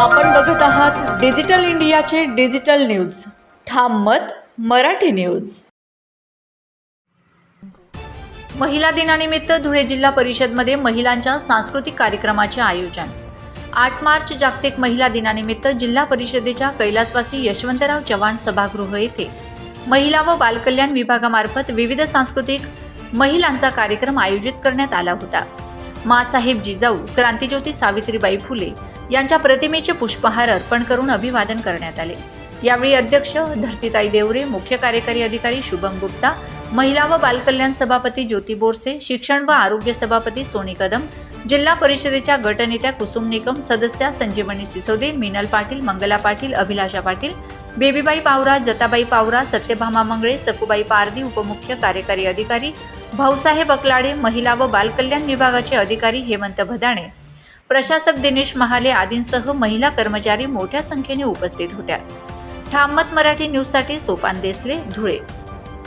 आपण बघत आहात डिजिटल इंडियाचे डिजिटल न्यूज. ठाम मत मराठी न्यूज. महिला दिनानिमित्त धुळे जिल्हा परिषदमध्ये महिलांच्या सांस्कृतिक कार्यक्रमाचे आयोजन. आठ मार्च जागतिक महिला दिनानिमित्त जिल्हा परिषदेच्या कैलासवासी यशवंतराव चव्हाण सभागृह येथे महिला व बालकल्याण विभागामार्फत विविध सांस्कृतिक महिलांचा कार्यक्रम आयोजित करण्यात आला होता. मासाहेब जिजाऊ क्रांतीज्योती सावित्रीबाई फुले यांच्या प्रतिमेचे पुष्पहार अर्पण करून अभिवादन करण्यात आले. यावेळी अध्यक्ष धरतीताई देवरे मुख्य कार्यकारी अधिकारी शुभम गुप्ता महिला व बालकल्याण सभापती ज्योती बोरसे शिक्षण व आरोग्य सभापती सोनी कदम जिल्हा परिषदेच्या गटनेत्या कुसुम निकम सदस्या संजीवनी सिसोदे मिनल पाटील मंगला पाटील अभिलाषा पाटील बेबीबाई पावरा जताबाई पावरा सत्यभामा मंगळे सकुबाई पारदी उपमुख्य कार्यकारी अधिकारी भाऊसाहेब अकलाडे महिला व बालकल्याण विभागाचे अधिकारी हेमंत भदाणे प्रशासक दिनेश महाले आदींसह महिला कर्मचारी मोठ्या संख्येने उपस्थित होत्या. ठाममत मराठी न्यूजसाठी सोपान देसले धुळे.